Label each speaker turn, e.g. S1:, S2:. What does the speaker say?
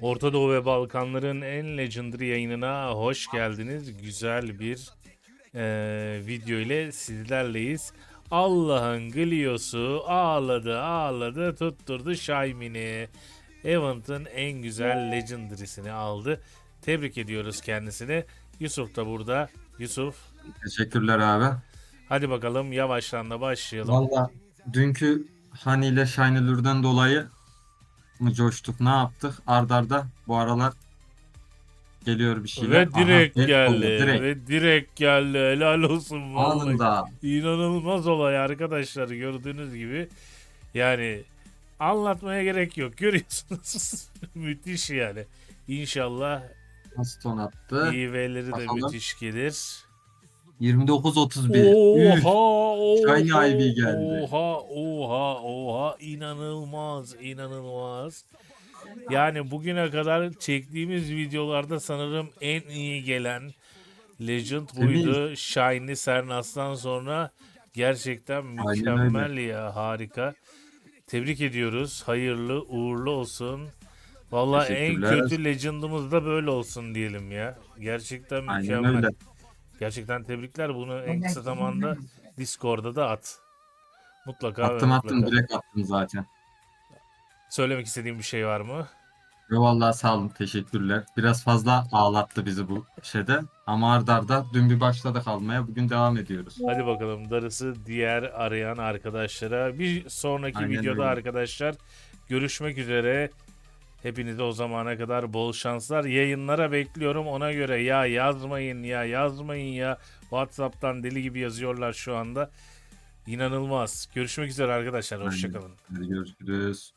S1: Orta Doğu ve Balkanların en legendary yayınına hoş geldiniz. Güzel bir eee, video ile sizlerleyiz. Allah'ın Glio'su ağladı ağladı tutturdu Shymin'i. Event'ın en güzel legendary'sini aldı. Tebrik ediyoruz kendisini. Yusuf da burada. Yusuf
S2: Teşekkürler abi.
S1: hadi bakalım yavaştan da başlayalım.
S2: Valla dünkü Hani ile Shiny'lürden dolayı mı coştuk ne yaptık? Ardarda bu aralar geliyor bir şeyler.
S1: Ve direkt
S2: Aha, el
S1: geldi.
S2: oldu, direkt.
S1: Ve direkt geldi. Helal olsun vallahi.
S2: Anında.
S1: İnanılmaz olay arkadaşlar gördüğünüz gibi. Yani anlatmaya gerek yok. Görüyorsunuz. müthiş yani. İnşallah
S2: Nasıl ton attı?
S1: İV'leri de müthiş gelir.
S2: 29-31. Üf.
S1: Oha, oha,
S2: Shiny Ivy geldi.
S1: Oha, oha, oha. inanılmaz, inanılmaz. Yani bugüne kadar çektiğimiz videolarda sanırım en iyi gelen Legend buydu. Shiny Sernas'tan sonra gerçekten
S2: Aynen
S1: mükemmel ya harika. Tebrik ediyoruz. Hayırlı uğurlu olsun. Vallahi en kötü Legend'ımız da böyle olsun diyelim ya. Gerçekten
S2: Aynen
S1: mükemmel.
S2: öyle.
S1: Gerçekten tebrikler. Bunu en kısa zamanda Discord'da da at. Mutlaka
S2: Attım attım
S1: mutlaka.
S2: direkt attım zaten.
S1: Söylemek istediğim bir şey var mı?
S2: Ve vallahi sağ olun teşekkürler. Biraz fazla ağlattı bizi bu şeyde. Ama ardarda dün bir başladık almaya. Bugün devam ediyoruz.
S1: Hadi bakalım darısı diğer arayan arkadaşlara. Bir sonraki
S2: Aynen
S1: videoda
S2: öyle.
S1: arkadaşlar görüşmek üzere. Hepinize o zamana kadar bol şanslar. Yayınlara bekliyorum ona göre. Ya yazmayın ya yazmayın ya. WhatsApp'tan deli gibi yazıyorlar şu anda. İnanılmaz. Görüşmek üzere arkadaşlar. Hoşçakalın.
S2: Hadi görüşürüz.